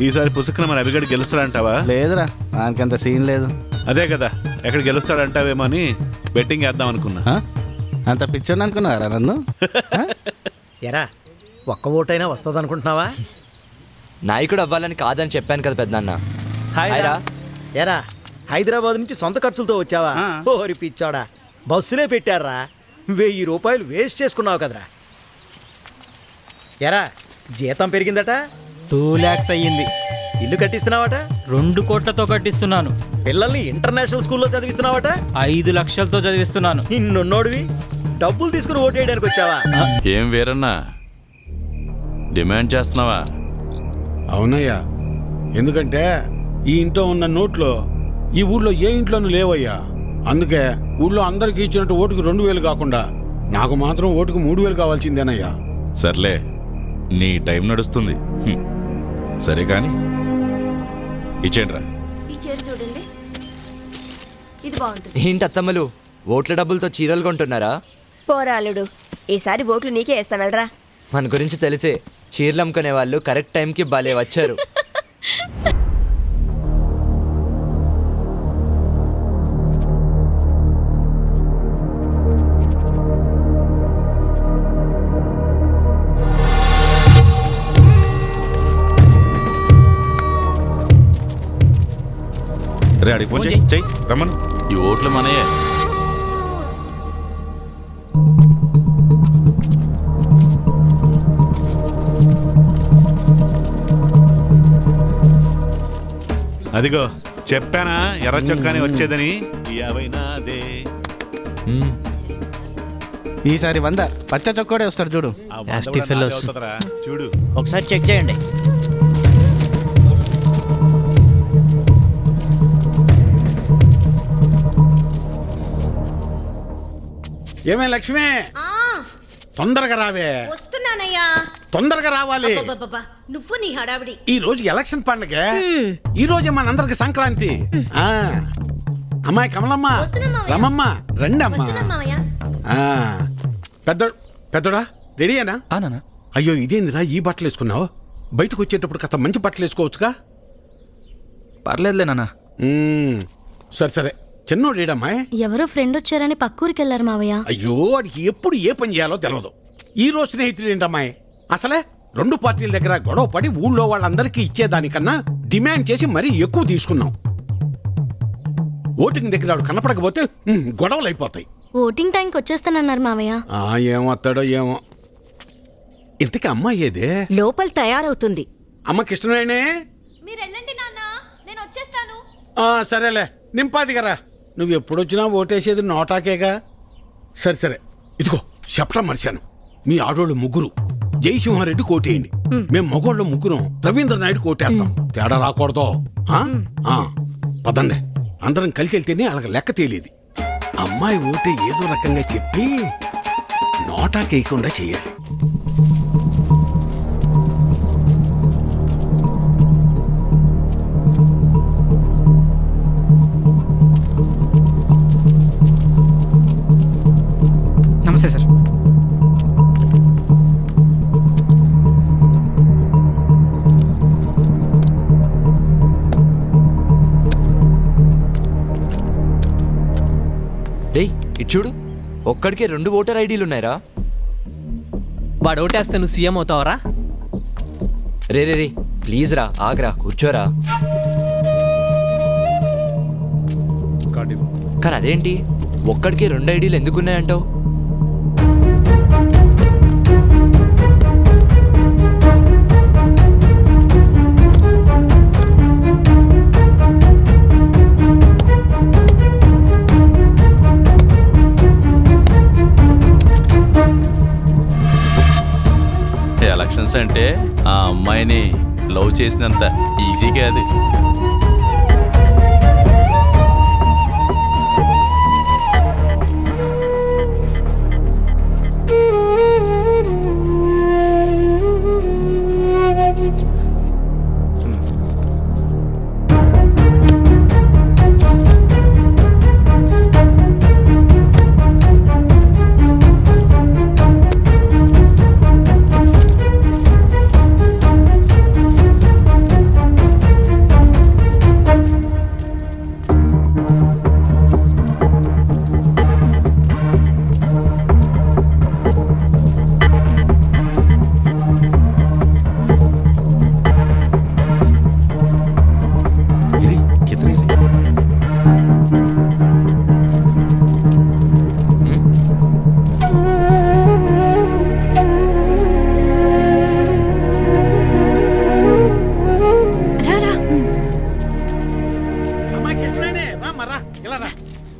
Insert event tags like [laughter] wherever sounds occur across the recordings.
ఈసారి పుసుకున మన అభిగడి గెలుస్తాడంటావా? లేదురా దానికంత సీన్ లేదు. అదే కదా ఎక్కడ గెలుస్తాడంటావేమో అని బెట్టింగ్ వేద్దాం అనుకున్నా. ఆ? అంత పిచ్చర్ అనుకున్నారా నన్ను? ఆ? ఎరా ఒక్క ఓటైనా వస్తుంది అనుకుంటున్నావా నాయకుడు అవ్వాలని కాదని చెప్పాను కదా పెద్దనాన్న. హాయ్ హాయ్ రా. ఎరా హైదరాబాద్ నుంచి సొంత ఖర్చులతో వచ్చావా? ఓరి పిచ్చోడా బస్సులే పెట్టారా? వెయ్యి రూపాయలు వేస్ట్ చేసుకున్నావు కదరా. ఎరా జీతం పెరిగిందట? టూ ల్యాక్స్ అయ్యింది. ఇల్లు కట్టిస్తున్నావట? రెండు కోట్లతో కట్టిస్తున్నాను. పిల్లల్ని ఇంటర్నేషనల్ స్కూల్లో చదివిస్తున్నావట? ఐదు లక్షలతో చదివిస్తున్నాను. ఇన్నున్నోడివి? డబ్బులు తీసుకుని ఓటేయడానికి వచ్చావా? ఏం వేరన్నా? డిమాండ్ చేస్తున్నావా? అవునయ్యా. ఎందుకంటే ఈ ఇంట్లో ఉన్న నోట్లో ఈ ఊళ్ళో ఏ ఇంట్లోనూ లేవయ్యా. అందుకే ఊళ్ళో అందరికి ఇచ్చినట్టు ఓటుకు రెండు వేలు కాకుండా నాకు మాత్రం ఓటుకు మూడు వేలు కావాల్సిందేనయ్యా. సర్లే నీ టైం నడుస్తుంది. సరే కానీ ఇచ్చేండ్రా ఈ చీర చూడండి. ఇది బాగుంటుంది. ఏంటి అత్తమ్మలు? ఓట్ల డబ్బులతో చీరలు కొంటున్నారా? పోరాలుడు ఈసారి ఓట్లు నీకే వేస్తా వెళ్ళరా. మన గురించి తెలిసే చీరలు అమ్ముకునే వాళ్ళు కరెక్ట్ టైంకి భలే వచ్చారు. [laughs] రే అడిగి ఫోన్ చెయ్యి చెయ్యి రమ్మను. ఈ ఓట్లు మనయే. అదిగో చెప్పానా? ఎర్ర చొక్కాని వచ్చేదని. ఈసారి వంద. పచ్చ చొక్కోడే వస్తాడు చూడు. చూడు. ఒకసారి చెక్ చేయండి. ఏమే లక్ష్మి? తొందరగా రావే. వస్తున్నానయ్యా. తొందరగా రావాలి. అబ్బబ్బబ్బా, నువ్వు నీ హడావిడి. ఈ రోజు ఎలక్షన్ పండగ. ఈ రోజే మనందరికి సంక్రాంతి. ఆ. అమ్మాయి కమలమ్మ. వస్తున్నాం. రమమ్మ. రండి అమ్మా వస్తున్నాం మావయ్య. ఆ, పెద్ద పెద్దోడా? రెడీయేనా నాన్న. అయ్యో ఇదేందిరా? ఈ బట్టలు వేసుకున్నావు? బయటకు వచ్చేటప్పుడు కాస్త మంచి బట్టలు వేసుకోవచ్చుగా? పర్లేదులే నాన్న. మ్మ్. సరే సరే. చిన్నోడు ఏడమ్మాయి ఎవరో ఫ్రెండ్ వచ్చారని పక్కూరికి వెళ్ళారు మావయ్య. అయ్యో వాడికి ఎప్పుడు ఏ పని చేయాలో తెలియదు ఈ రోజు స్నేహితుడు ఏంటమ్మాయి అసలే రెండు పార్టీల దగ్గర గొడవ పడి ఊళ్ళో వాళ్ళందరికీ ఇచ్చేదానికన్నా డిమాండ్ చేసి మరీ ఎక్కువ తీసుకున్నాం. ఓటింగ్ దగ్గర వాడు కనపడకపోతే ఉమ్, గొడవలు అయిపోతాయి. ఓటింగ్ టైంకి వచ్చేస్తానన్నారు మావయ్య. ఆ ఏమొస్తాడో ఏమో. ఇంతకీ అమ్మాయి ఏదే? లోపల తయారవుతుంది. అమ్మకి ఇష్టమేనే మీరు వెళ్ళండి నాన్న నేను వచ్చేస్తాను. ఆ, సరేలే. నింపాది కదా నువ్వు ఎప్పుడొచ్చినా ఓటేసేది నోటాకేగా? సరే సరే. ఇదిగో చెప్పడం మర్చాను. మీ ఆడోళ్ళు ముగ్గురు. జయసింహారెడ్డి కోటేయండి. మేము. మగోళ్ళ ముగ్గురం రవీంద్ర నాయుడు కోటేస్తాం. తేడా రాకూడదు. ఆ? ఆ, పదండి. అందరం కలిసి వెళ్తేనే అలాగ లెక్క తేలేది అమ్మాయి ఓటే ఏదో రకంగా చెప్పి నోటాకేయకుండా చేయాలి. చూడు ఒక్కడికే రెండు ఓటర్ ఐడీలు ఉన్నాయరా. వాడు ఓటేస్తే నువ్వు CM అవుతావరా? Ray ray ray please రా ఆగ్రా కూర్చోరా. కానీ అదేంటి? ఒక్కడికి రెండు ఐడీలు ఎందుకున్నాయంటావు? ఎలక్షన్స్ అంటే ఆ అమ్మాయిని లవ్ చేసినంత ఈజీ కాదు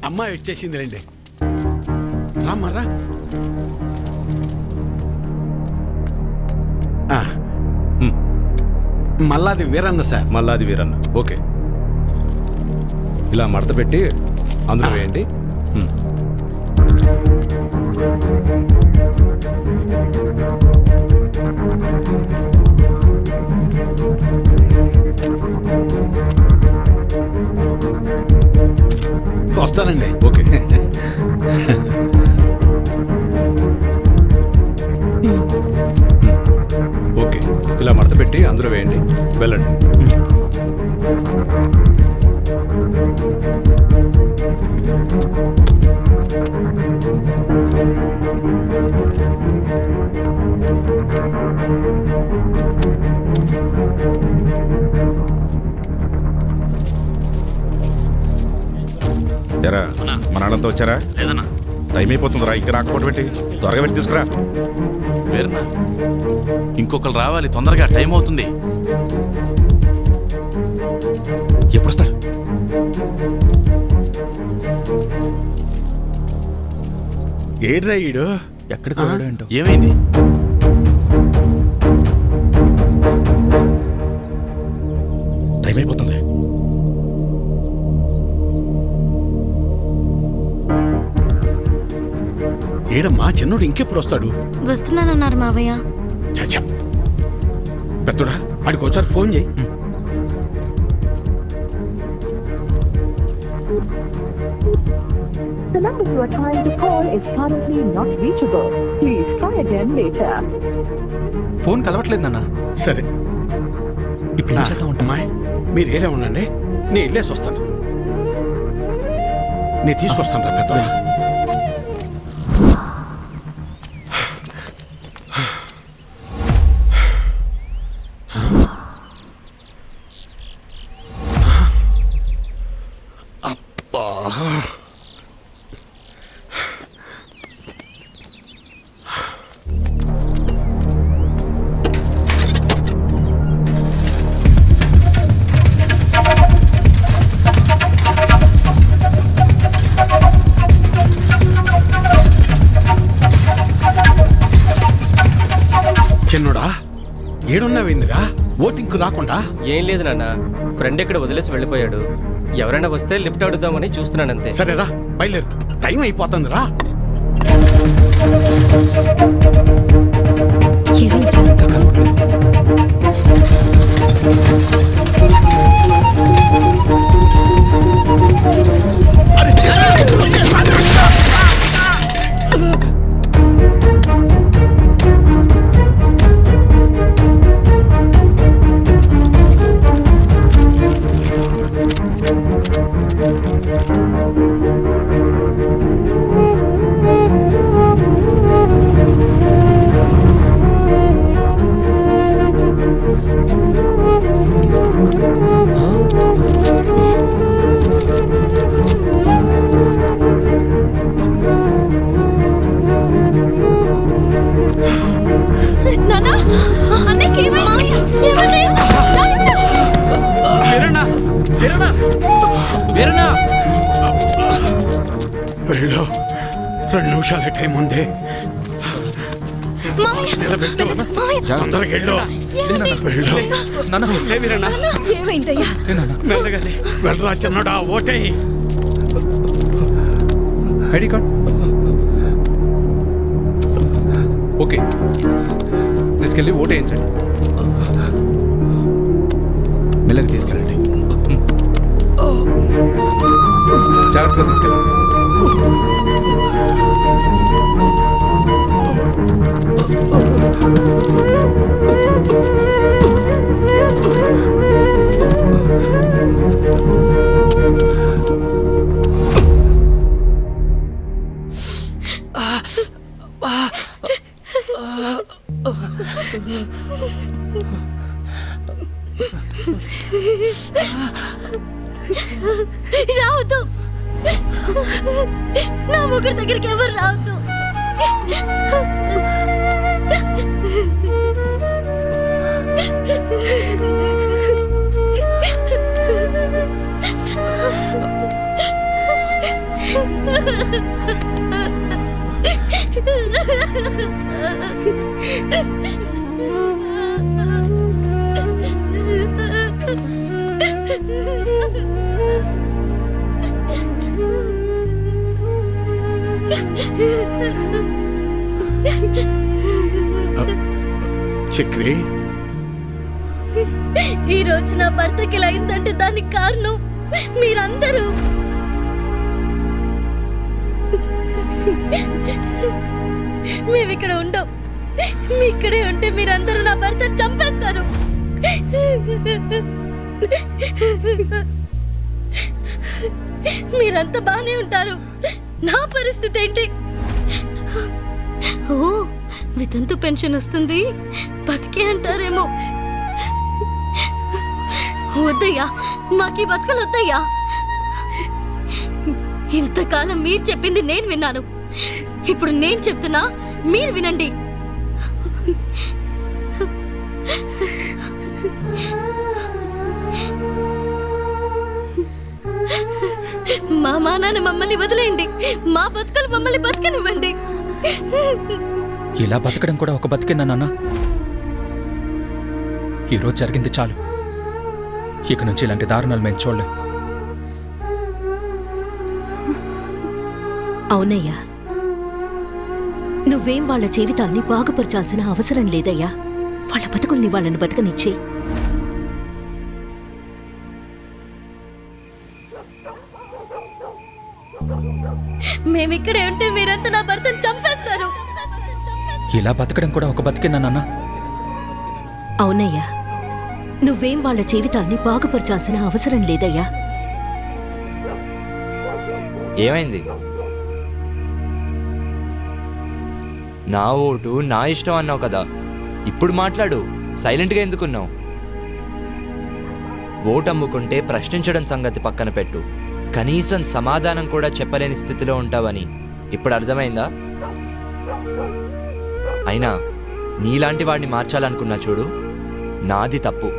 అమ్మాయి వచ్చేసింది రండి రామ్మారా మల్లాది వీరన్న సార్. మల్లాది వీరన్న. ఓకే. ఇలా మడత పెట్టి అందులో వేయండి. వస్తానండి. ఓకే. [laughs] ఓకే. ఇలా మడత పెట్టి అందులో వేయండి. వెళ్ళండి. ఎరా మన వాళ్ళంతా వచ్చారా? లేదన్నా. టైం అయిపోతుందిరా ఇంకా రాకపోవడం ఏంటి త్వరగా వెళ్ళి తీసుకురా. వేరన్నా ఇంకొకరు రావాలి తొందరగా టైం అవుతుంది ఎప్పుడు వస్తాడు ఏడ్రా ఈడు? ఎక్కడికి వెళ్ళాడు ఏమైంది? టైం అయిపోతుంది ఏడమ్మా చిన్నోడు ఇంకెప్పుడు వస్తాడు? వస్తున్నానన్నారు మావయ్య. చచ్చా పెద్దోడా ఆడికి ఒకసారి ఫోన్ చేయి. The number you are trying to call is currently not reachable. Please try again later. Phone కలవట్లేదు నాన్న. సరే. ఇప్పుడు ఏం చేద్దాం ఉంటా అమ్మాయి మీరు ఏరే ఉండండి నేను వెళ్ళేసి వస్తాను. నేను తీసుకొస్తాను రా. పెద్దోడా చిన్నోడా? ఏడున్నావేందిరా? ఓటింగ్కు రాకుండా? ఏం లేదు నాన్న. ఫ్రెండ్ ఇక్కడ వదిలేసి వెళ్ళిపోయాడు. ఎవరైనా వస్తే లిఫ్ట్ అడుగుదామని చూస్తున్నాను అంతే సరేరా బయలుదేరు. టైం అయిపోతుంది రా నానా ఏమైందయ్యా? వెళ్ళరా చిన్నడా ఓటే. I D card? ఓకే. తీసుకెళ్ళి ఓటు వేయించండి. మెల్లగా తీసుకెళ్ళండి. జాగ్రత్తగా తీసుకెళ్ళండి రావద్దు. నా ముగ్గురు దగ్గరికి ఎవరు రావద్దు. చక్రి. ఈ రోజు నా భర్తకి ఇలా అయిందంటే దానికి కారణం మీరందరూ. మేము ఇక్కడ ఉండం. మీ ఇక్కడే ఉంటే మీరందరూ నా భర్తను చంపేస్తారు. మీరంతా బానే ఉంటారు. నా పరిస్థితి ఏంటి? ఓ వితంతు పెన్షన్ వస్తుంది. బతికే అంటారేమో. వద్దయ్యా మాకీ బతకలు వద్దయ్యా ఇంతకాలం మీరు చెప్పింది నేను విన్నాను. ఇప్పుడు నేను చెప్తున్నా మీరు వినండి. మా మా నాన్న మమ్మల్ని వదిలేయండి. మా బతుకలు మమ్మల్ని బతకనివ్వండి. ఇలా బతకడం కూడా ఒక బతికేనా నాన్న? ఈరోజు జరిగింది చాలు. ఇక నుంచి ఇలాంటి దారుణాలు మేము చూడలేం. అవునయ్యా. నువ్వేం వాళ్ళ జీవితాల్ని బాగుపరచాల్సిన అవసరం లేదయ్యా. వాళ్ళ బతుకుల్ని వాళ్ళని బతకనిచ్చి మేమిక్కడే ఉంటే మీరంతా నా భర్తను చంపేస్తారు. ఇలా బతకడం కూడా ఒక బతికేనా నాన్న? అవునయ్యా. నువ్వేం వాళ్ళ జీవితాల్ని బాగుపరచాల్సిన అవసరం లేదయ్యా. ఏమైంది? నా ఓటు నా ఇష్టం అన్నావు కదా. ఇప్పుడు మాట్లాడు. సైలెంట్గా ఎందుకున్నావు? ఓటు అమ్ముకుంటే ప్రశ్నించడం సంగతి పక్కన పెట్టు. కనీసం సమాధానం కూడా చెప్పలేని స్థితిలో ఉంటావని ఇప్పుడు అర్థమైందా? అయినా నీలాంటి వాడిని మార్చాలనుకున్నా చూడు నాది తప్పు.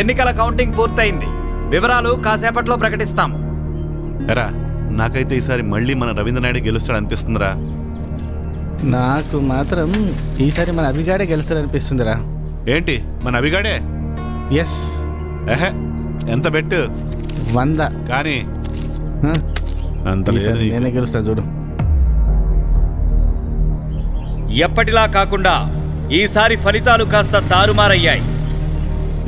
ఎన్నికల కౌంటింగ్ పూర్తయింది. వివరాలు కాసేపట్లో ప్రకటిస్తాము. ఎరా నాకైతే ఈసారి మళ్ళీ మన రవీంద్ర నాయుడు గెలుస్తాడు అనిపిస్తుందిరా నాకు మాత్రం ఈసారి మన అభిగాడే గెలుస్తారనిపిస్తుందిరా ఏంటి మన అభిగాడే? ఎస్ ఎహె ఎంత బెట్టు? వంద. కానీ హ? అంత లేదు ఈసారి నీకు. నేనే గెలుస్తాను చూడు. ఎప్పటిలా కాకుండా ఈసారి ఫలితాలు కాస్త తారుమారయ్యాయి.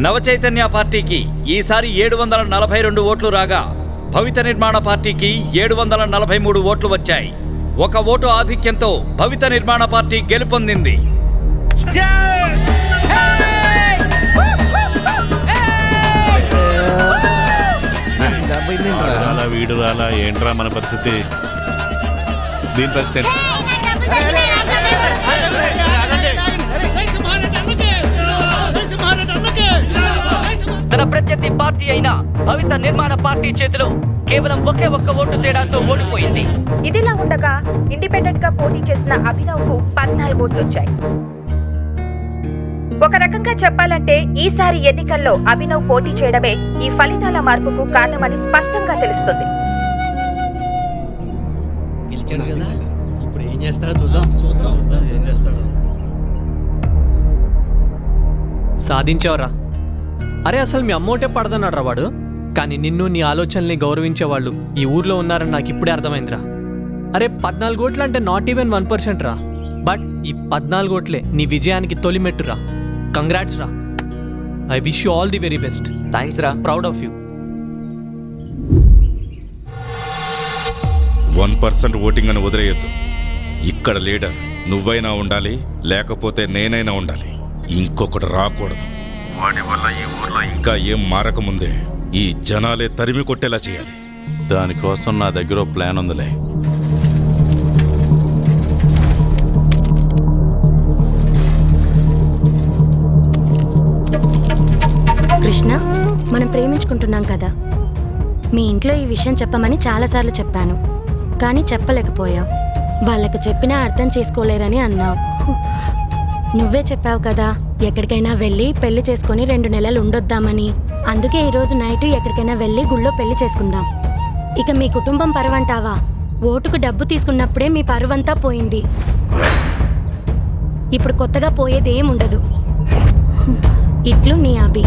నవచైతన్య పార్టీకి ఈసారి ఏడు వందల నలభై రెండు ఓట్లు రాగా భవిత నిర్మాణ పార్టీకి ఏడు వందల నలభై మూడు ఓట్లు వచ్చాయి. ఒక ఓటు ఆధిక్యంతో భవిత నిర్మాణ పార్టీ గెలుపొందింది. రాలా వీడు రాలా ఏంట్రా మన పరిస్థితి? దీని పరిస్థితి తన ప్రత్యర్థి పార్టీ అయిన భవిత నిర్మాణ పార్టీ చేతిలో కేవలం ఒకే ఒక్క ఓటు తేడాతో ఓడిపోయింది. ఇదిలా ఉండగా ఇండిపెండెంట్గా పోటీ చేసిన అభినవ్కు పద్నాలుగు ఓట్లు వచ్చాయి ఒక రకంగా చెప్పాలంటే ఈసారి ఎన్నికల్లో అభినవ్ పోటీ చేయడమే ఈ ఫలితాల మార్పుకు కారణమని స్పష్టంగా తెలుస్తుంది. సాధించావురా. అరే అసలు మీ అమ్మోటే పడదన్నాడు రా వాడు? కానీ నిన్ను నీ ఆలోచనల్ని గౌరవించేవాళ్ళు ఈ ఊర్లో ఉన్నారని నాకు ఇప్పుడే అర్థమైందిరా. అరే పద్నాలుగు ఓట్లు అంటే నాట్ ఈవెన్ వన్ పర్సెంట్ రా. బట్ ఈ పద్నాలుగు ఓట్లే నీ విజయానికి తొలిమెట్టురా. కంగ్రాట్స్ రా. I wish you all the very best thanks రా. Proud of you one percent voting అని వదిలేయద్దు. ఇక్కడ లీడర్ నువ్వైనా ఉండాలి లేకపోతే నేనైనా ఉండాలి. ఇంకొకటి రాకూడదు. వాడి వల్ల ఈ ఊర్లో ఇంకా ఏం మారకముందే ఈ జనాలే తరిమి కొట్టేలా చేయాలి. దానికోసం నా దగ్గర ప్లాన్ ఉందిలే. కృష్ణ మనం ప్రేమించుకుంటున్నాం కదా. మీ ఇంట్లో ఈ విషయం చెప్పమని చాలాసార్లు చెప్పాను. కానీ చెప్పలేకపోయావు వాళ్ళకు చెప్పినా అర్థం చేసుకోలేరని అన్నావు. నువ్వే చెప్పావు కదా. ఎక్కడికైనా వెళ్ళి పెళ్ళి చేసుకొని రెండు నెలలు ఉండొద్దామని. అందుకే ఈరోజు నైట్ ఎక్కడికైనా వెళ్ళి గుళ్ళో పెళ్ళి చేసుకుందాం. ఇక మీ కుటుంబం పరువంటావా? ఓటుకు డబ్బు తీసుకున్నప్పుడే మీ పరువంతా పోయింది. ఇప్పుడు కొత్తగా పోయేదేం ఉండదు ఇట్లు నీ అభి.